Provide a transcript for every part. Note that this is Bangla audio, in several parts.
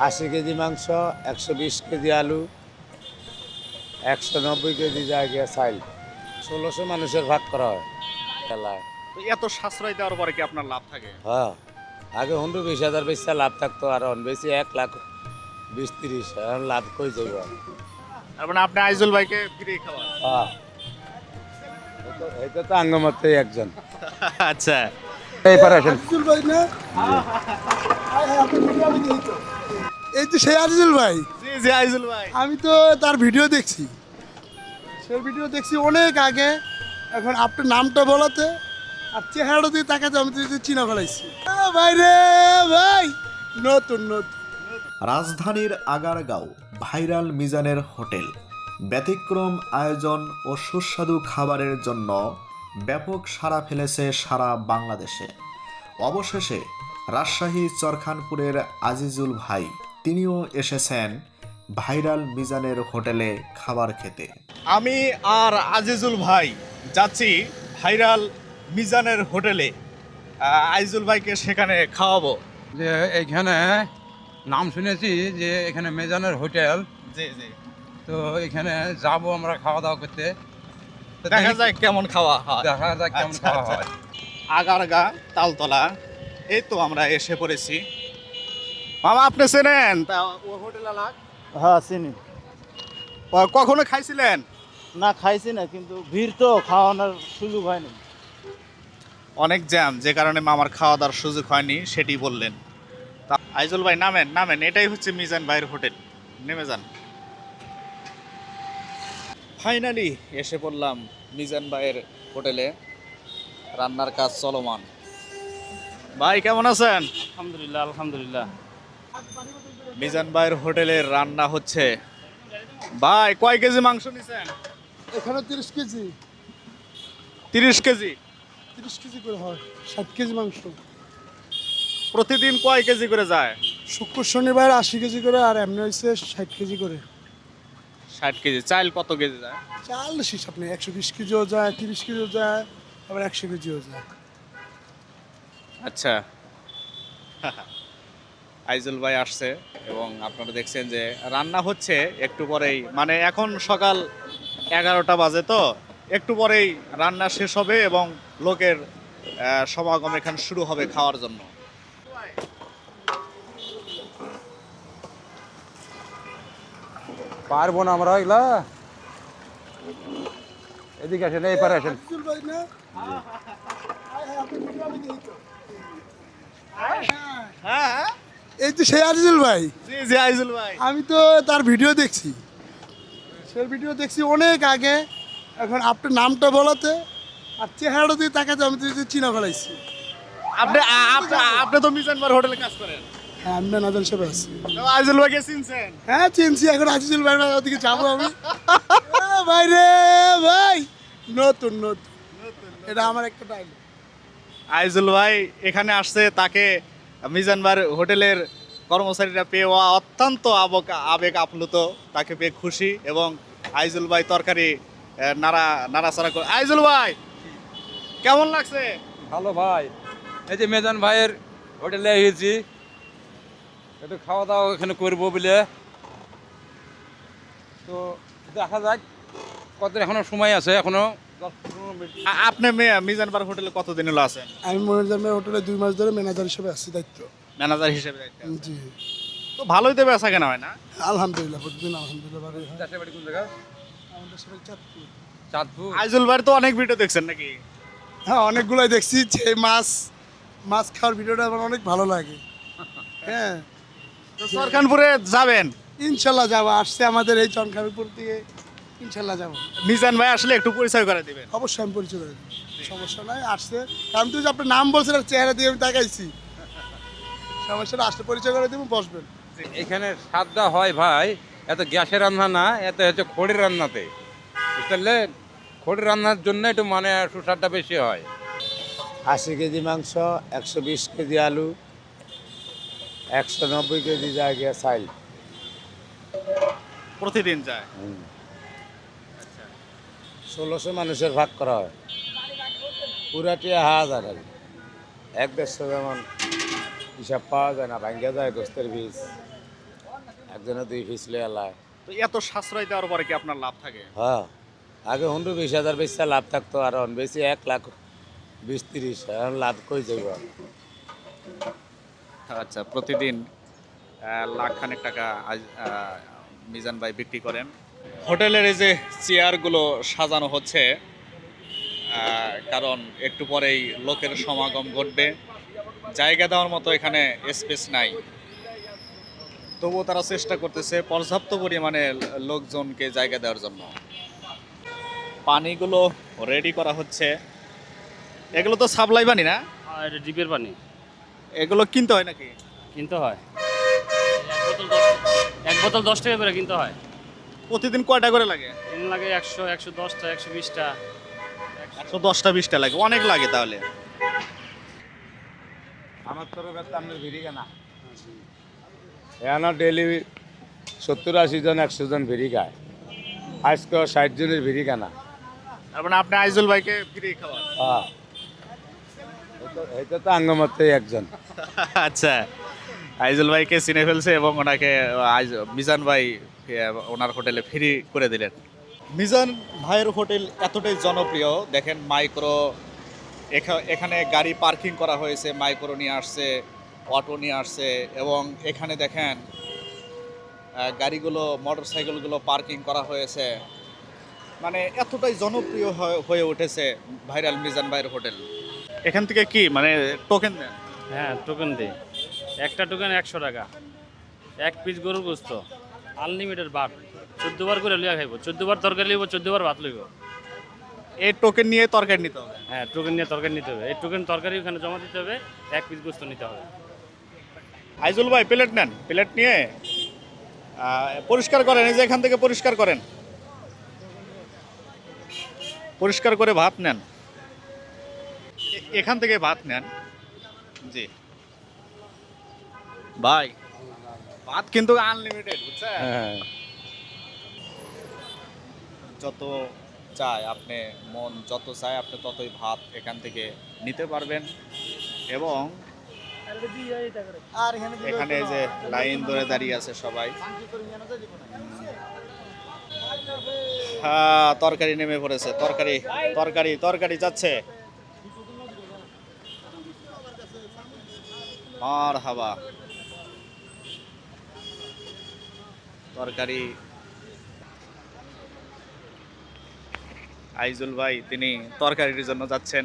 আশি কেজি মাংস একশো বিশ কেজি আলু একশো নব্বই কেজি জায়গা চাইল। ষোলোশো মানুষের ভাগ করা হয়। খেলায় এত সাশ্রয় দেওয়ার পরে কি আপনার লাভ থাকে? হ্যাঁ। আগে হুন্ডু বিশ হাজার বেশি লাভ থাকতো আর অন বেশি এক লাখ বিশ তিরিশ লাভ কই যাইব? তার মানে আপনি আইজুল ভাইকে ফ্রি খাওয়ান। হ্যাঁ। এই তো- একজন। আচ্ছা। এই পারে আসেন। আজিজুল ভাই না? এই তো সেই আজিজুল ভাই। জি জি আইজুল ভাই। আমি তো তার ভিডিও দেখছি। সে ভিডিও দেখছি অনেক আগে। এখন আপনার নামটা বলাতে আর চেহারাটা দিয়ে তাকাতে আমি তো চিনা ফেলাইছি। ভাই রে ভাই নতুন নতুন। রাজধানীর আগারগাঁও ভাইরাল মিজানের হোটেল। ব্যতিক্রম আয়োজন ও সুস্বাদু খাবারের জন্য ব্যাপক সাড়া ফেলেছে সারা বাংলাদেশে। অবশেষে রাজশাহী চরখানপুরের আজিজুল ভাই তিনিও এসেছেন ভাইরাল মিজানের হোটেলে খাবার খেতে। আমি আর আজিজুল ভাই যাচ্ছি ভাইরাল মিজানের হোটেলে। আহ, আইজুল ভাইকে সেখানে খাওয়াবো। যে এখানে নাম শুনেছি যে এখানে মেজানের হোটেল। জি জি। তো এখানে যাব আমরা খাওয়া দাওয়া করতে। তো দেখা যায় কেমন খাওয়া হয়। দেখা যাক কেমন আচ্ছা, খাওয়া আচ্ছা। হয়। আগারগা তালতলা এই তো আমরা এসে পড়েছি। মামা আপনি চেনেন? তা ও হোটেল আলাক হ্যাঁ চিনি। কখনো খাইছিলেন? না খাইছি না কিন্তু ভিড় তো খাওয়ানোর সুযোগ হয়নি অনেক জ্যাম যে কারণে মামার খাওয়া দাওয়ার সুযোগ হয়নি সেটি বললেন। তা আইজুল ভাই নামেন নামেন এটাই হচ্ছে মিজান ভাইয়ের হোটেল। নেমে যান। ফাইনালি এসে পড়লাম মিজান ভাইয়ের হোটেলে। রান্নার কাজ চলমান। ভাই কেমন আছেন? আলহামদুলিল্লাহ আলহামদুলিল্লাহ। মিজান ভাইয়ের হোটেলের রান্না হচ্ছে। ভাই কয় কেজি মাংস নিছেন? এখানে তিরিশ কেজি। তিরিশ কেজি? তিরিশ কেজি করে হয় ষাট কেজি মাংস। প্রতিদিন কয় কেজি করে যায়? শুক্র শনিবার আশি কেজি করে আর এমনি হয়েছে ষাট কেজি করে। ষাট কেজি। চাল কত কেজি যায়? চাল হিসাব নেই একশো বিশ কেজিও যায় তিরিশ কেজিও যায় আবার একশো কেজিও যায়। আচ্ছা। আইজুল ভাই আসছে এবং আপনারা দেখছেন যে রান্না হচ্ছে একটু পরেই। মানে এখন সকাল এগারোটা বাজে তো একটু পরেই রান্না শেষ হবে এবং লোকের আহ, সমাগম এখানে শুরু হবে খাওয়ার জন্য। পারব না আমরা এগুলা এদিকে আসেন এই পারে আসেন। না? হ্যাঁ। এই তো সেই আজিজুল ভাই। জি জি ভাই। আমি তো তার ভিডিও দেখছি। সে ভিডিও দেখছি অনেক আগে। এখন আপনার নামটা বলাতে আর চেহারাটা দিয়ে তাকাতে আমি তো চিনা ফেলাইছি। আপনি আপনি তো মিজান হোটেলে কাজ করেন। হ্যাঁ আমি নাজার হিসেবে আছি। ভাইকে চিনছেন? হ্যাঁ চিনছি। এখন আজিজুল ভাই ওদিকে যাব আমি। ভাই রে ভাই। নতুন নতুন। এটা আমার একটা টাইম আইজুল ভাই এখানে আসছে তাকে মিজান ভাইয়ের হোটেলের কর্মচারীরা পেয়ে অত্যন্ত আবক আবেগ আপ্লুত, তাকে পেয়ে খুশি এবং আইজুল ভাই তরকারি নাড়া নাড়াচাড়া করে আইজুল ভাই, কেমন লাগছে? ভালো ভাই। এই যে মেজান ভাইয়ের হোটেলে এসেছি। একটু খাওয়া দাওয়া এখানে করব বলে। তো দেখা যাক কত এখনও সময় আছে এখনও। আপনি মে- মিজান ভাইয়ের হোটেলে কতদিন হলো আছেন? আমি মনিরজামের হোটেলে দুই মাস ধরে ম্যানেজার হিসেবে আছি দায়িত্ব। ম্যানেজার হিসেবে দায়িত্বে জি। তো ভালোই তো বেচা কেনা হয় না? আলহামদুলিল্লাহ প্রতিদিন আলহামদুলিল্লাহ হয়। দেশের বাড়ি কোন জায়গা? আমাদের সবাই চাঁদপুর। চাঁদপুর? আইজুল তো অনেক ভিডিও দেখছেন নাকি? হ্যাঁ অনেকগুলোই দেখছি যে মাছ মাছ খাওয়ার ভিডিওটা আমার অনেক ভালো লাগে। হ্যাঁ। তো সরখানপুরে যাবেন? ইনশাল্লাহ যাব আসছে আমাদের এই চনখাবিপুর থেকে। ইনশাল্লাহ যাব। মিজান ভাই আসলে একটু পরিচয় করে দিবেন। অবশ্যই আমি পরিচয় করে সমস্যা নাই আসছে। কারণ তুই যে আপনার নাম বলছেন আর চেহারা দিয়ে আমি তাকাইছি। সমস্যা না আসলে পরিচয় করে দেবো বসবেন। এখানে স্বাদটা হয় ভাই এত গ্যাসের রান্না না এত হচ্ছে খড়ির রান্নাতে। বুঝতে খড়ির রান্নার জন্য একটু মানে সুস্বাদটা বেশি হয়। আশি কেজি মাংস একশো বিশ কেজি আলু একশো নব্বই কেজি যায় জায়গা চাইল। প্রতিদিন যায়। ষোলোশো মানুষের ভাগ করা হয়। পুরাটি হাজার আর এক দেড়শো যেমন হিসাব পাওয়া যায় না ভাঙ্গা যায় গোস্তের বীজ। একজনে দুই পিস লিয়ে। এলায় তো এত সাশ্রয় দেওয়ার পরে কি আপনার লাভ থাকে? হ্যাঁ আগে হুন্ডু বিশ হাজার বেশি লাভ থাকতো আর এখন বেশি এক লাখ বিশ তিরিশ এখন লাভ কই যাইব? আচ্ছা প্রতিদিন লাখ খানেক টাকা মিজান ভাই বিক্রি করেন। হোটেলের এই যে চেয়ারগুলো সাজানো হচ্ছে কারণ একটু পরেই লোকের সমাগম ঘটবে। জায়গা দেওয়ার মতো এখানে স্পেস নাই। তবুও তারা চেষ্টা করতেছে পর্যাপ্ত পরিমাণে লোকজনকে জায়গা দেওয়ার জন্য। পানিগুলো রেডি করা হচ্ছে। এগুলো তো সাপ্লাই পানি না? আর ডিপের পানি। এগুলো কিনতে হয় নাকি? কিনতে হয়। এক বোতল দশ এক বোতল দশ টাকা করে কিনতে হয়। প্রতিদিন কয়টা করে লাগে? এর লাগে একশো একশো দশটা একশো বিশটা। একশো দশটা বিশটা লাগে। অনেক লাগে তাহলে। আমার তরফের তো আপনার ভিড়ি কেনা। এখানে ডেলি সত্তর আশি জন একশো জন ভিড়ি খায়। আজকে ষাট জনের ভিড়ি কেনা। তার মানে আপনি আইজুল ভাইকে ফ্রি খাওয়ান? হ্যাঁ। এটা তো আঙ্গমতে একজন। আচ্ছা। আইজুল ভাইকে চিনে ফেলছে এবং ওনাকে মিজান ভাই ওনার হোটেলে ফ্রি করে দিলেন। মিজান ভাইয়ের হোটেল এতটাই জনপ্রিয় দেখেন মাইক্রো এখা- এখানে গাড়ি পার্কিং করা হয়েছে মাইক্রো নিয়ে আসছে অটো নিয়ে আসছে এবং এখানে দেখেন গাড়িগুলো মোটর সাইকেলগুলো পার্কিং করা হয়েছে। মানে এতটাই জনপ্রিয় হয়ে- হয়ে উঠেছে ভাইরাল মিজান ভাইয়ের হোটেল। এখান থেকে কি মানে টোকেন দেন? হ্যাঁ টোকেন দে একটা টোকেন একশো টাকা। এক পিস গরুর গোস্ত আনলিমিটেড ভাত। চোদ্দ বার করে লিয়া খাইব চোদ্দ বার তরকারি লিব চোদ্দ বার ভাত লইব। এই টোকেন নিয়ে তরকারি নিতে হবে? হ্যাঁ টোকেন নিয়ে তরকারি নিতে হবে। এই টোকেন তরকারি ওখানে জমা দিতে হবে এক পিস গোস্ত নিতে হবে। আইজুল ভাই প্লেট নেন। প্লেট নিয়ে পরিষ্কার করেন এই যে এখান থেকে পরিষ্কার করেন। পরিষ্কার করে ভাত নেন। এখান থেকে ভাত নেন। জি। ভাই ভাত কিন্তু আনলিমিটেড বুঝছেন? হ্যাঁ। যত চায় আপনি মন যত চায় আপনি ততই ভাত এখান থেকে নিতে পারবেন। এবং এখানে এখানে যে লাইন ধরে দাঁড়িয়ে আছে সবাই। হ্যাঁ তরকারি নেমে পড়েছে। তরকারি তরকারি তরকারি যাচ্ছে। আর হাবা তরকারি আইজুল ভাই, তিনি তরকারির জন্য যাচ্ছেন।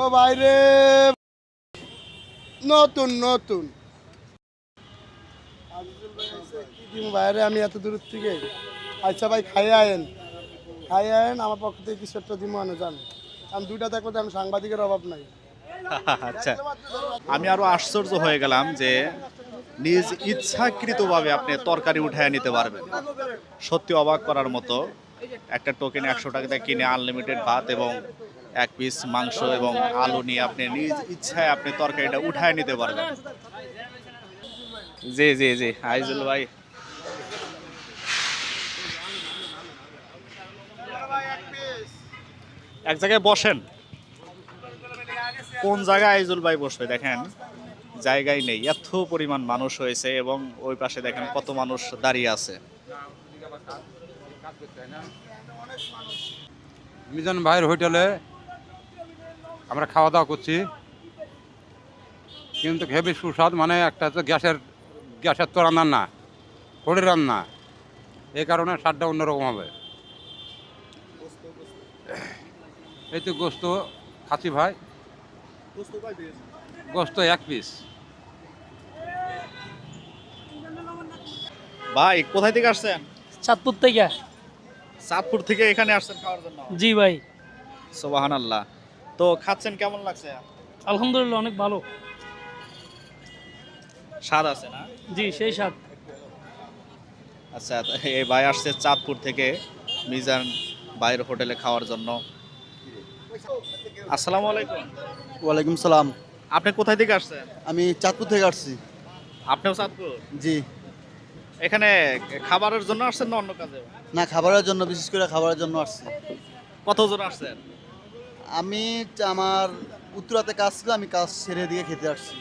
ও নতুন নতুন। বাইরে? আমি এত দূর থেকে। আচ্ছা ভাই, খাই আয়েন। খাই আয়েন, আমার পক্ষ থেকে কিছু একটা দিমু, আনে যান আমি দুইটা দেখব আমি সাংবাদিকের অভাব নাই। আচ্ছা আমি আরও আশ্চর্য হয়ে গেলাম যে নিজ ইচ্ছাকৃতভাবে আপনি তরকারি উঠায় নিতে পারবেন। সত্যি অবাক করার মতো একটা টোকেন একশো টাকাতে কিনে আনলিমিটেড ভাত এবং এক পিস মাংস এবং আলু নিয়ে আপনি নিজ ইচ্ছায় আপনি তরকারিটা উঠায় নিতে পারবেন। জি জি জি, আইজুল ভাই। এক জায়গায় বসেন। কোন জায়গায় আইজুল ভাই বসবে দেখেন? জায়গায় নেই। এত পরিমাণ মানুষ হয়েছে এবং ওই পাশে দেখেন কত মানুষ দাঁড়িয়ে আছে। মিজান ভাইয়ের হোটেলে আমরা খাওয়া দাওয়া করছি। কিন্তু হেভি সুস্বাদ মানে একটা তো গ্যাসের গ্যাসের তো রান্না না খড়ির রান্না। এই কারণে স্বাদটা অন্যরকম হবে। এই তো গোস্ত খাচ্ছি ভাই। গোস্ত এক পিস ভাই কোথায় থেকে আসছেন? চাঁদপুর থেকে চাঁদপুর থেকে এখানে আসছেন খাওয়ার জন্য? জি ভাই। সোবাহান আল্লাহ তো খাচ্ছেন কেমন লাগছে? আলহামদুলিল্লাহ অনেক ভালো। স্বাদ আছে না? জি সেই স্বাদ। আচ্ছা এই ভাই আসছে চাঁদপুর থেকে মিজান ভাইয়ের হোটেলে খাওয়ার জন্য। আসসালামু আলাইকুম। ওয়ালাইকুম সালাম। আপনি কোথায় থেকে আসছেন? আমি চাঁদপুর থেকে আসছি। আপনিও চাঁদপুর? জি। এখানে খাবারের জন্য আসছেন না অন্য কাজে? না খাবারের জন্য বিশেষ করে খাবারের জন্য আসছি। কতজন আসছেন? আমি আমার উত্তরাতে কাজ ছিল আমি কাজ ছেড়ে দিয়ে খেতে আসছি।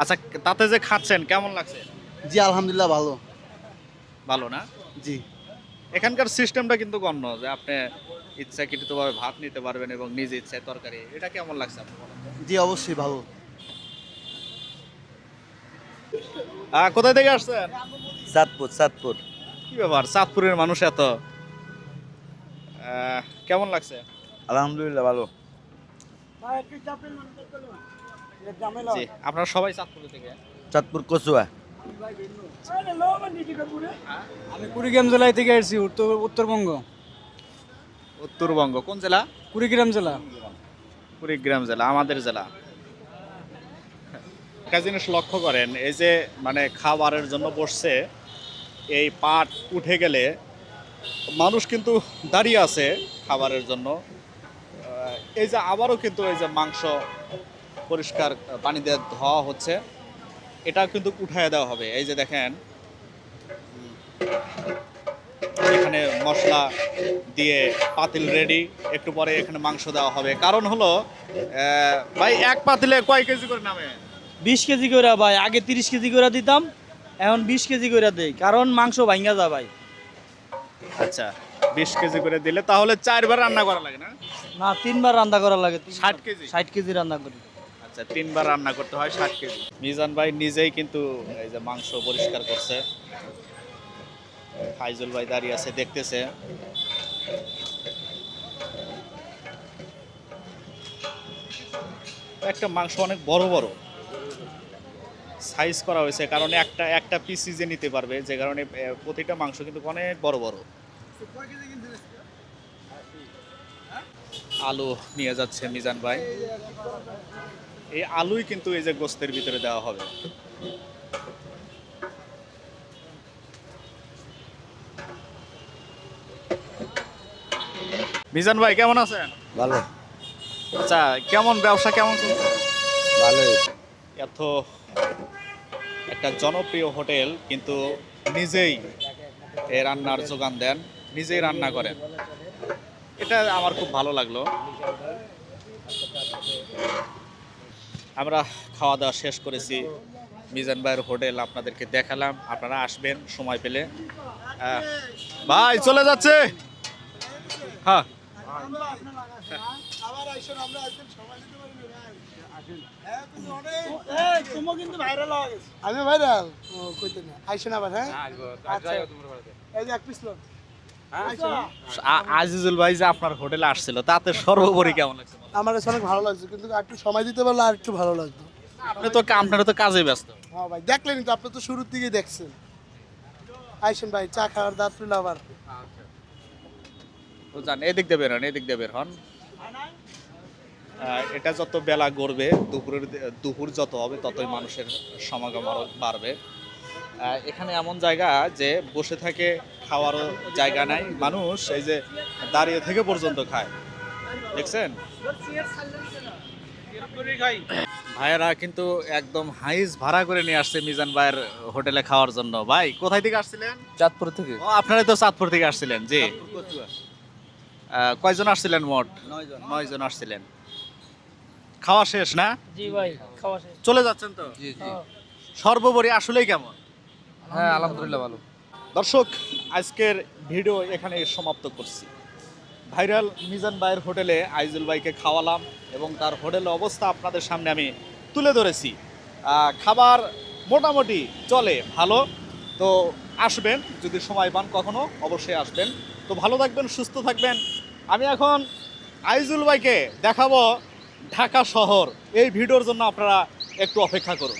আচ্ছা তাতে যে খাচ্ছেন কেমন লাগছে? জি আলহামদুলিল্লাহ ভালো। ভালো না? জি। এখানকার সিস্টেমটা কিন্তু অন্য যে আপনি ইচ্ছাকৃতভাবে ভাত নিতে পারবেন এবং নিজে ইচ্ছায় তরকারি? এটা কেমন লাগছে আপনার বলেন? জি অবশ্যই ভালো। আহ, কোথায় থেকে আসছেন? চাঁদপুর চাঁদপুর। কি ব্যাপার? চাঁদপুরের মানুষ এত। আহ, কেমন লাগছে? আলহামদুলিল্লাহ ভালো। জি আপনারা সবাই চাঁদপুর থেকে? চাঁদপুর কচুয়া। আমি কুড়িগ্রাম জেলায় থেকে আসছি উত্তর উত্তরবঙ্গ। উত্তরবঙ্গ। কোন জেলা? কুড়িগ্রাম জেলা। কুড়িগ্রাম জেলা আমাদের জেলা। একটা জিনিস লক্ষ্য করেন এই যে মানে খাবারের জন্য বসছে এই পাট উঠে গেলে মানুষ কিন্তু দাঁড়িয়ে আছে খাবারের জন্য। এই যে আবারও কিন্তু এই যে মাংস পরিষ্কার পানি দিয়ে ধোয়া হচ্ছে এটা কিন্তু উঠায় দেওয়া হবে। এই যে দেখেন এখানে মশলা দিয়ে পাতিল রেডি একটু পরে এখানে মাংস দেওয়া হবে। কারণ হলো ভাই এক পাতিলে কয় কেজি করে নামে? বিশ কেজি করে ভাই আগে তিরিশ কেজি করে দিতাম এখন বিশ কেজি করে দেই কারণ মাংস ভাঙ্গা যা ভাই। আচ্ছা বিশ কেজি করে দিলে তাহলে চারবার রান্না করা লাগে না? না তিনবার রান্না করা লাগে। 60 কেজি? ষাট কেজি রান্না করি। আচ্ছা তিনবার রান্না করতে হয় ষাট কেজি। মিজান ভাই নিজেই কিন্তু এই যে মাংস পরিষ্কার করছে। ফাইজুল ভাই দাঁড়িয়ে আছে, দেখতেছে। একটা মাংস অনেক বড় বড়। সাইজ করা হয়েছে, কারণ একটা একটা পিস যে নিতে পারবে, যে কারণে প্রতিটা মাংস কিন্তু অনেক বড় বড়। আলু নিয়ে যাচ্ছে মিজান ভাই। এই আলুই কিন্তু এই যে গোস্তের ভিতরে দেওয়া হবে। মিজান ভাই কেমন আছেন? ভালো। আচ্ছা কেমন ব্যবসা কেমন চলছে? ভালোই। এত একটা জনপ্রিয় হোটেল কিন্তু নিজেই এই রান্নার যোগান দেন নিজেই রান্না করেন। এটা আমার খুব ভালো লাগল। আমরা খাওয়া দাওয়া শেষ করেছি। মিজান ভাইয়ের হোটেল আপনাদেরকে দেখালাম। আপনারা আসবেন সময় পেলে। ভাই চলে যাচ্ছে। হ্যাঁ। আবার আইসেন আমরা একদিন সময় দিতে পারি না ভাই তুমি কিন্তু ভাইরাল। হয়ে গেছে। আমি ভাইরাল? ও কইতে না। আইসেন আবার হ্যাঁ? আচ্ছা এই যে এক পিস লোক আজিজুল ভাই যে আপনার হোটেলে আসছিল তাতে সর্বোপরি কেমন লাগছে আমার কাছে অনেক ভালো লাগছে কিন্তু আর একটু সময় দিতে পারলে আর একটু ভালো লাগতো। আপনি তো আপনারা তো কাজে ব্যস্ত। হ্যাঁ ভাই দেখলেন তো আপনি তো শুরুর দিকে দেখছেন। আইসেন ভাই চা খাওয়ার দাঁত আবার। তো যান এদিক দিয়ে বের হন এদিক দিয়ে বের হন। এটা যত বেলা গড়বে দুপুরের দুপুর যত হবে ততই মানুষের সমাগম আরও বাড়বে। এখানে এমন জায়গা যে বসে থাকে খাওয়ারও জায়গা নাই। মানুষ এই যে দাঁড়িয়ে থেকে পর্যন্ত খায়। দেখছেন? ভাইয়েরা কিন্তু একদম হাইস ভাড়া করে নিয়ে আসছে মিজান ভাইয়ের হোটেলে খাওয়ার জন্য। ভাই কোথায় থেকে আসছিলেন? চাঁদপুর থেকে। ও আপনারা তো চাঁদপুর থেকে আসছিলেন জি। কয়জন আসছিলেন মোট? নয় জন আসছিলেন। খাওয়া শেষ না? জি ভাই খাওয়া শেষ। চলে যাচ্ছেন তো? হ্যাঁ। সর্বোপরি আসলেই কেমন? হ্যাঁ আলহামদুলিল্লাহ ভালো। দর্শক আজকের ভিডিও এখানে সমাপ্ত করছি। ভাইরাল মিজান ভাইয়ের হোটেলে আইজুল ভাইকে খাওয়ালাম এবং তার হোটেলের অবস্থা আপনাদের সামনে আমি তুলে ধরেছি। খাবার মোটামুটি চলে ভালো। তো আসবেন যদি সময় পান কখনো অবশ্যই আসবেন। তো ভালো থাকবেন সুস্থ থাকবেন। আমি এখন আইজুল ভাইকে দেখাবো ঢাকা শহর। এই ভিডিওর জন্য আপনারা একটু অপেক্ষা করুন।